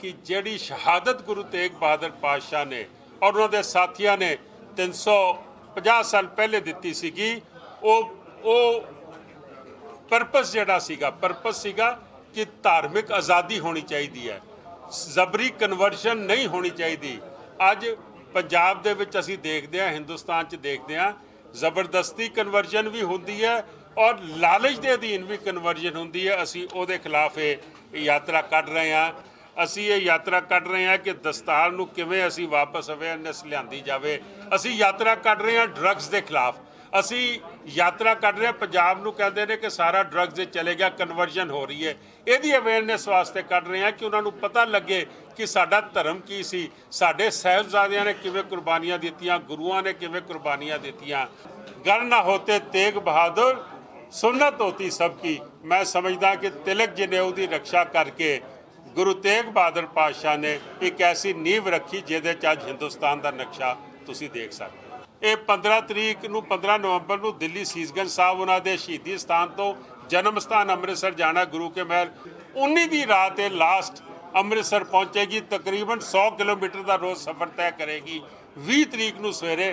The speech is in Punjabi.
ਕਿ ਜਿਹੜੀ ਸ਼ਹਾਦਤ ਗੁਰੂ ਤੇਗ ਬਹਾਦਰ ਪਾਤਸ਼ਾਹ ਨੇ ਔਰ ਉਹਨਾਂ ਦੇ ਸਾਥੀਆਂ ਨੇ 350 ਸਾਲ ਪਹਿਲੇ ਦਿੱਤੀ ਸੀਗੀ, ਉਹ ਉਹ ਪਰਪਸ ਜਿਹੜਾ ਸੀਗਾ ਪਰਪਸ ਸੀਗਾ ਕਿ ਧਾਰਮਿਕ ਆਜ਼ਾਦੀ ਹੋਣੀ ਚਾਹੀਦੀ ਹੈ। ਜ਼ਬਰੀ ਕਨਵਰਸ਼ਨ ਨਹੀਂ ਹੋਣੀ ਚਾਹੀਦੀ। ਅੱਜ ਪੰਜਾਬ ਦੇ ਵਿੱਚ ਅਸੀਂ ਦੇਖਦੇ ਹਾਂ, ਹਿੰਦੁਸਤਾਨ 'ਚ ਦੇਖਦੇ ਹਾਂ, ਜ਼ਬਰਦਸਤੀ ਕਨਵਰਜਨ ਵੀ ਹੁੰਦੀ ਹੈ ਔਰ ਲਾਲਚ ਦੇ ਅਧੀਨ ਵੀ ਕਨਵਰਜਨ ਹੁੰਦੀ ਹੈ। ਅਸੀਂ ਉਹਦੇ ਖਿਲਾਫ ਇਹ ਇਹ ਯਾਤਰਾ ਕੱਢ ਰਹੇ ਹਾਂ। ਅਸੀਂ ਇਹ ਯਾਤਰਾ ਕੱਢ ਰਹੇ ਹਾਂ ਕਿ ਦਸਤਾਰ ਨੂੰ ਕਿਵੇਂ ਅਸੀਂ ਵਾਪਸ ਅਵੇਅਰਨੈਸ ਲਿਆਂਦੀ ਜਾਵੇ। ਅਸੀਂ ਯਾਤਰਾ ਕੱਢ ਰਹੇ ਹਾਂ ਡਰੱਗਸ ਦੇ ਖਿਲਾਫ। ਅਸੀਂ ਯਾਤਰਾ ਕੱਢ ਰਹੇ ਹਾਂ, ਪੰਜਾਬ ਨੂੰ ਕਹਿੰਦੇ ਨੇ ਕਿ ਸਾਰਾ ਡਰੱਗਸ ਦੇ ਚਲੇ ਗਿਆ ਕਨਵਰਜਨ ਹੋ ਰਹੀ ਹੈ। ਇਹਦੀ ਅਵੇਅਰਨੈਸ ਵਾਸਤੇ ਕੱਢ ਰਹੇ ਹਾਂ ਕਿ ਉਹਨਾਂ ਨੂੰ ਪਤਾ ਲੱਗੇ ਕਿ ਸਾਡਾ ਧਰਮ ਕੀ ਸੀ। ਸਾਡੇ ਸਹਿਬਜ਼ਾਦਿਆਂ ਨੇ ਕਿਵੇਂ ਕੁਰਬਾਨੀਆਂ ਦਿੱਤੀਆਂ, ਗੁਰੂਆਂ ਨੇ ਕਿਵੇਂ ਕੁਰਬਾਨੀਆਂ ਦਿੱਤੀਆਂ। ਗਰ ਨਾ ਹੋਤੇ ਤੇਗ ਬਹਾਦਰ ਸੁਨਨਤ ਹੋਤੀ ਸਭ ਕੀ। ਮੈਂ ਸਮਝਦਾ ਕਿ ਤਿਲਕ ਜੀ ਨੇ ਉਹਦੀ ਰੱਖਿਆ ਕਰਕੇ ਗੁਰੂ ਤੇਗ ਬਹਾਦਰ ਪਾਤਸ਼ਾਹ ਨੇ ਇੱਕ ਐਸੀ ਨੀਂਵ ਰੱਖੀ ਜਿਹਦੇ ਚ ਅੱਜ ਹਿੰਦੁਸਤਾਨ ਦਾ ਨਕਸ਼ਾ ਤੁਸੀਂ ਦੇਖ ਸਕਦੇ ਹੋ। ਇਹ 15 ਤਰੀਕ ਨੂੰ 15 ਨਵੰਬਰ ਨੂੰ ਦਿੱਲੀ ਸੀਸਗੰਜ ਸਾਹਿਬ, ਉਹਨਾਂ ਦੇ ਸ਼ਹੀਦੀ ਸਥਾਨ ਤੋਂ ਜਨਮ ਸਥਾਨ ਅੰਮ੍ਰਿਤਸਰ ਜਾਣਾ ਗੁਰੂ ਕੇ ਮਹਿਲ। 19 ਦੀ ਰਾਤ ਇਹ ਲਾਸਟ ਅੰਮ੍ਰਿਤਸਰ ਪਹੁੰਚੇਗੀ। ਤਕਰੀਬਨ 100 ਕਿਲੋਮੀਟਰ ਦਾ ਰੋਜ਼ ਸਫ਼ਰ ਤੈਅ ਕਰੇਗੀ। 20 ਤਰੀਕ ਨੂੰ ਸਵੇਰੇ